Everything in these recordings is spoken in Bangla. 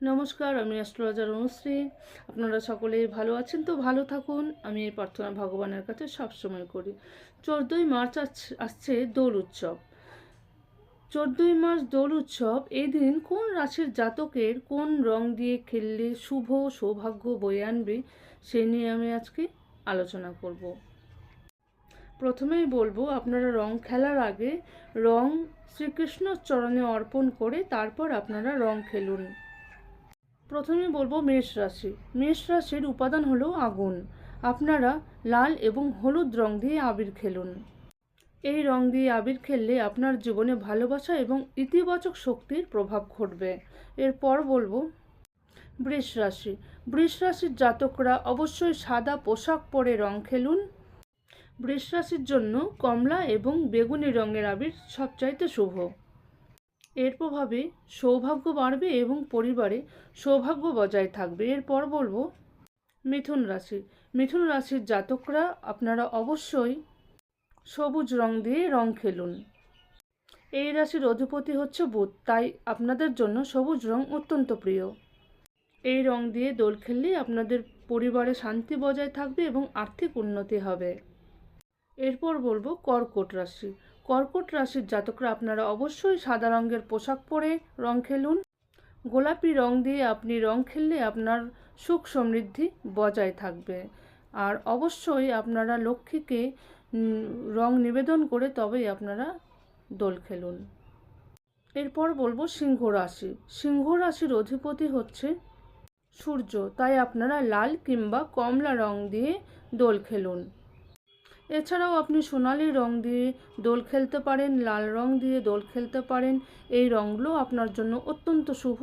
নমস্কার, আমি অ্যাস্ট্রোলজার অনুশ্রী। আপনারা সকলেই ভালো আছেন তো ভালো থাকুন। আমি এই প্রার্থনা ভগবানের কাছে সবসময় করি। চোদ্দোই মার্চ আসছে দোল উৎসব। চোদ্দোই মার্চ দোল উৎসব, এই দিন কোন রাশির জাতকের কোন রং দিয়ে খেললে শুভ, সৌভাগ্য বয়ে আনবে, সে নিয়ে আমি আজকে আলোচনা করব। প্রথমেই বলব, আপনারা রং খেলার আগে রং শ্রীকৃষ্ণর চরণে অর্পণ করে তারপর আপনারা রং খেলুন। প্রথমে বলব মেষ রাশি। মেষ রাশির উপাদান হলো আগুন। আপনারা লাল এবং হলুদ রং দিয়ে আবির খেলুন। এই রং দিয়ে আবির খেললে আপনার জীবনে ভালোবাসা এবং ইতিবাচক শক্তির প্রভাব ঘটবে। এরপর বলব বৃষ রাশি। বৃষ রাশির জাতকরা অবশ্যই সাদা পোশাক পরে রং খেলুন। বৃষ রাশির জন্য কমলা এবং বেগুনি রঙের আবির সবচাইতে শুভ। এর প্রভাবে সৌভাগ্য বাড়বে এবং পরিবারে সৌভাগ্য বজায় থাকবে। এরপর বলব মিথুন রাশি। মিথুন রাশির জাতকরা আপনারা অবশ্যই সবুজ রং দিয়ে রং খেলুন। এই রাশির অধিপতি হচ্ছে বুধ, তাই আপনাদের জন্য সবুজ রং অত্যন্ত প্রিয়। এই রং দিয়ে দোল খেললে আপনাদের পরিবারে শান্তি বজায় থাকবে এবং আর্থিক উন্নতি হবে। এরপর বলব কর্কট রাশি। কর্কট রাশির জাতকরা আপনারা অবশ্যই সাদা রঙের পোশাক পরে রং খেলুন। গোলাপি রং দিয়ে আপনি রং খেললে আপনার সুখ সমৃদ্ধি বজায় থাকবে। আর অবশ্যই আপনারা লক্ষ্মীকে রং নিবেদন করে তবেই আপনারা দোল খেলুন। এরপর বলব সিংহ রাশি। সিংহ রাশির অধিপতি হচ্ছে সূর্য। তাই আপনারা লাল কিংবা কমলা রং দিয়ে দোল খেলুন। এছাড়াও আপনি সোনালি রং দিয়ে দোল খেলতে পারেন, লাল রং দিয়ে দোল খেলতে পারেন। এই রঙগুলো আপনার জন্য অত্যন্ত শুভ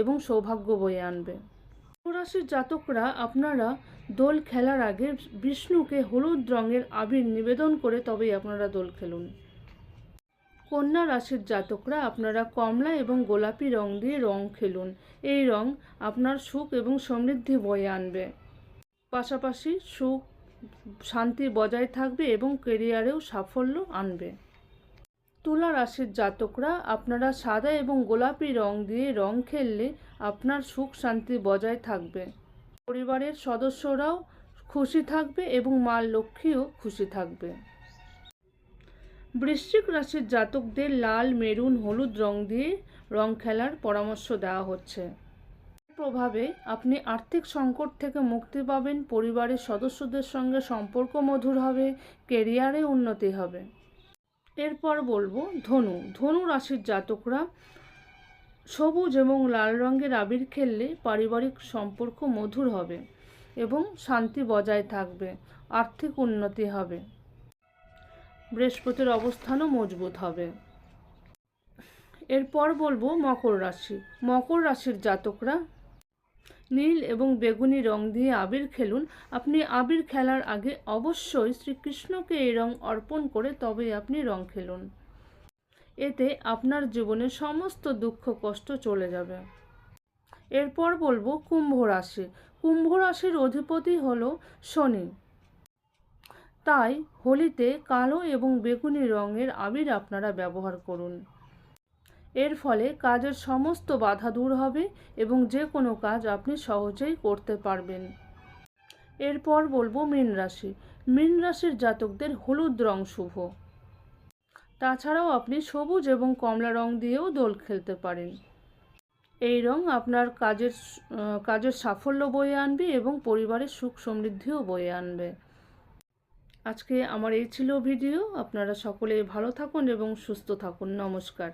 এবং সৌভাগ্য বয়ে আনবে। রাশির জাতকরা, আপনারা দোল খেলার আগে বিষ্ণুকে হলুদ রঙের আবির নিবেদন করে তবেই আপনারা দোল খেলুন। কন্যা রাশির জাতকরা, আপনারা কমলা এবং গোলাপি রং দিয়ে রং খেলুন। এই রং আপনার সুখ এবং সমৃদ্ধি বয়ে আনবে। পাশাপাশি সুখ শান্তি বজায় থাকবে এবং কেরিয়ারেও সাফল্য আনবে। তুলা রাশির জাতকরা, আপনারা সাদা এবং গোলাপি রং দিয়ে রং খেললে আপনার সুখ শান্তি বজায় থাকবে। পরিবারের সদস্যরাও খুশি থাকবে এবং মা লক্ষ্মীও খুশি থাকবে। বৃশ্চিক রাশির জাতকদের লাল, মেরুন, হলুদ রং দিয়ে রং খেলার পরামর্শ দেওয়া হচ্ছে। প্রভাবে আপনি আর্থিক সংকট থেকে মুক্তি পাবেন, পরিবারের সদস্যদের সঙ্গে সম্পর্ক মধুর হবে, কেরিয়ারে উন্নতি হবে। এরপর বলব ধনু। ধনু রাশির জাতকরা সবুজ এবং লাল রঙের আবির খেললে পারিবারিক সম্পর্ক মধুর হবে এবং শান্তি বজায় থাকবে, আর্থিক উন্নতি হবে। বৃহস্পতির অবস্থানও মজবুত হবে। এরপর বলব মকর রাশি। মকর রাশির জাতকরা নীল এবং বেগুনি রং দিয়ে আবির খেলুন। আপনি আবির খেলার আগে অবশ্যই শ্রীকৃষ্ণকে এই রং অর্পণ করে তবেই আপনি রং খেলুন। এতে আপনার জীবনে সমস্ত দুঃখ, কষ্ট চলে যাবে। এরপর বলব কুম্ভ রাশি। কুম্ভ রাশির অধিপতি হলো শনি। তাই হোলিতে কালো এবং বেগুনি রঙের আবির আপনারা ব্যবহার করুন। এর ফলে কাজের সমস্ত বাধা দূর হবে এবং যে কোনো কাজ আপনি সহজেই করতে পারবেন। এরপর বলব মীন রাশি। মীন রাশির জাতকদের হলুদ রং শুভ। তাছাড়াও আপনি সবুজ এবং কমলা রং দিয়েও দোল খেলতে পারেন। এই রং আপনার কাজের কাজের সাফল্য বয়ে আনবে এবং পরিবারের সুখ সমৃদ্ধিও বয়ে আনবে। আজকে আমার এই ছিল ভিডিও। আপনারা সকলে ভালো থাকুন এবং সুস্থ থাকুন। নমস্কার।